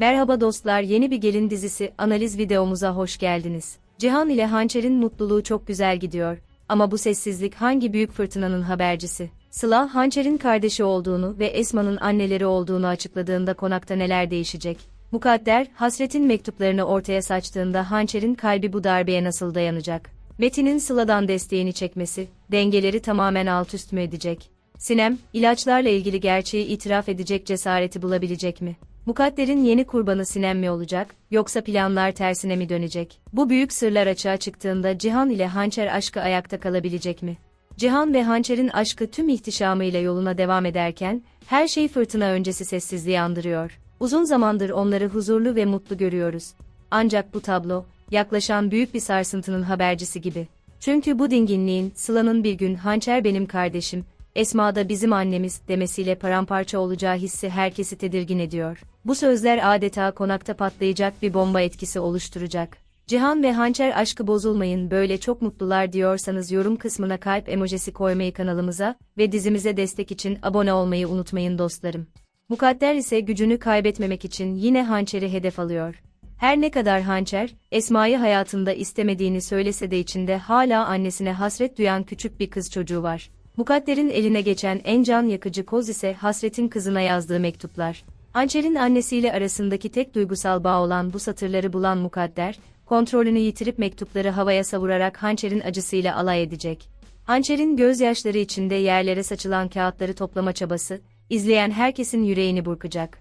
Merhaba dostlar yeni bir gelin dizisi analiz videomuza hoş geldiniz. Cihan ile Hançer'in mutluluğu çok güzel gidiyor. Ama bu sessizlik hangi büyük fırtınanın habercisi? Sıla, Hançer'in kardeşi olduğunu ve Esma'nın anneleri olduğunu açıkladığında konakta neler değişecek? Mukadder, hasretin mektuplarını ortaya saçtığında Hançer'in kalbi bu darbeye nasıl dayanacak? Metin'in Sıla'dan desteğini çekmesi, dengeleri tamamen alt üst mü edecek? Sinem, ilaçlarla ilgili gerçeği itiraf edecek cesareti bulabilecek mi? Mukadder'in yeni kurbanı Sinem mi olacak, yoksa planlar tersine mi dönecek? Bu büyük sırlar açığa çıktığında Cihan ile Hançer aşkı ayakta kalabilecek mi? Cihan ve Hançer'in aşkı tüm ihtişamıyla yoluna devam ederken, her şey fırtına öncesi sessizliği andırıyor. Uzun zamandır onları huzurlu ve mutlu görüyoruz. Ancak bu tablo, yaklaşan büyük bir sarsıntının habercisi gibi. Çünkü bu dinginliğin, Sıla'nın bir gün Hançer benim kardeşim, Esma da bizim annemiz demesiyle paramparça olacağı hissi herkesi tedirgin ediyor. Bu sözler adeta konakta patlayacak bir bomba etkisi oluşturacak. Cihan ve Hançer aşkı bozulmayın böyle çok mutlular diyorsanız yorum kısmına kalp emojisi koymayı kanalımıza ve dizimize destek için abone olmayı unutmayın dostlarım. Mukadder ise gücünü kaybetmemek için yine Hançer'i hedef alıyor. Her ne kadar Hançer, Esma'yı hayatında istemediğini söylese de içinde hala annesine hasret duyan küçük bir kız çocuğu var. Mukadder'in eline geçen en can yakıcı koz ise Hasret'in kızına yazdığı mektuplar. Hançer'in annesiyle arasındaki tek duygusal bağ olan bu satırları bulan Mukadder, kontrolünü yitirip mektupları havaya savurarak Hançer'in acısıyla alay edecek. Hançer'in gözyaşları içinde yerlere saçılan kağıtları toplama çabası, izleyen herkesin yüreğini burkacak.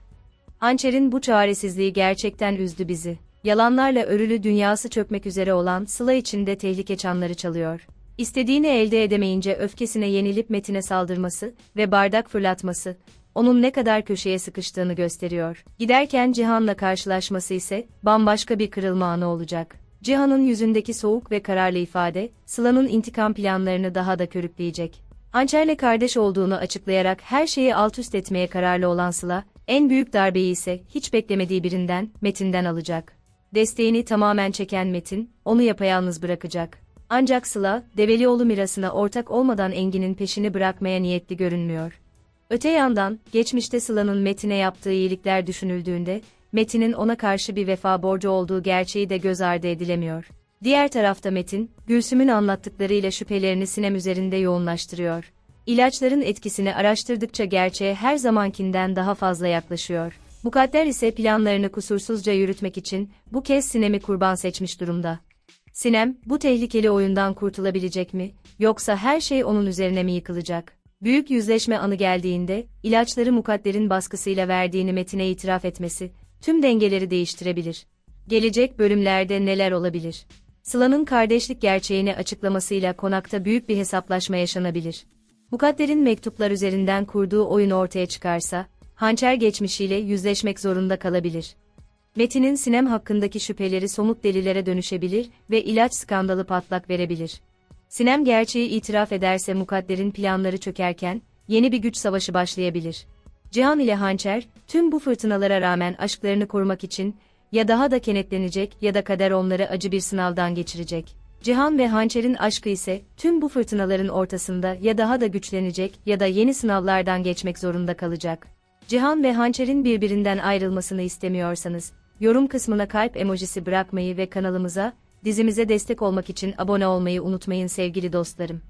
Hançer'in bu çaresizliği gerçekten üzdü bizi. Yalanlarla örülü dünyası çökmek üzere olan Sıla içinde tehlike çanları çalıyor. İstediğini elde edemeyince öfkesine yenilip Metin'e saldırması ve bardak fırlatması, onun ne kadar köşeye sıkıştığını gösteriyor. Giderken Cihan'la karşılaşması ise bambaşka bir kırılma anı olacak. Cihan'ın yüzündeki soğuk ve kararlı ifade, Sıla'nın intikam planlarını daha da körükleyecek. Hançer'le kardeş olduğunu açıklayarak her şeyi alt üst etmeye kararlı olan Sıla, en büyük darbeyi ise hiç beklemediği birinden, Metin'den alacak. Desteğini tamamen çeken Metin, onu yapayalnız bırakacak. Ancak Sıla, Develioğlu mirasına ortak olmadan Engin'in peşini bırakmaya niyetli görünmüyor. Öte yandan, geçmişte Sıla'nın Metin'e yaptığı iyilikler düşünüldüğünde, Metin'in ona karşı bir vefa borcu olduğu gerçeği de göz ardı edilemiyor. Diğer tarafta Metin, Gülsüm'ün anlattıklarıyla şüphelerini Sinem üzerinde yoğunlaştırıyor. İlaçların etkisini araştırdıkça gerçeğe her zamankinden daha fazla yaklaşıyor. Mukadder ise planlarını kusursuzca yürütmek için bu kez Sinem'i kurban seçmiş durumda. Sinem, bu tehlikeli oyundan kurtulabilecek mi, yoksa her şey onun üzerine mi yıkılacak? Büyük yüzleşme anı geldiğinde, ilaçları mukadderin baskısıyla verdiğini Metin'e itiraf etmesi, tüm dengeleri değiştirebilir. Gelecek bölümlerde neler olabilir? Sıla'nın kardeşlik gerçeğini açıklamasıyla konakta büyük bir hesaplaşma yaşanabilir. Mukadder'in mektuplar üzerinden kurduğu oyun ortaya çıkarsa, hançer geçmişiyle yüzleşmek zorunda kalabilir. Metin'in Sinem hakkındaki şüpheleri somut delillere dönüşebilir ve ilaç skandalı patlak verebilir. Sinem gerçeği itiraf ederse Mukadder'in planları çökerken, yeni bir güç savaşı başlayabilir. Cihan ile Hançer, tüm bu fırtınalara rağmen aşklarını korumak için, ya daha da kenetlenecek ya da kader onları acı bir sınavdan geçirecek. Cihan ve Hançer'in aşkı ise, tüm bu fırtınaların ortasında ya daha da güçlenecek ya da yeni sınavlardan geçmek zorunda kalacak. Cihan ve Hançer'in birbirinden ayrılmasını istemiyorsanız, yorum kısmına kalp emojisi bırakmayı ve kanalımıza, dizimize destek olmak için abone olmayı unutmayın sevgili dostlarım.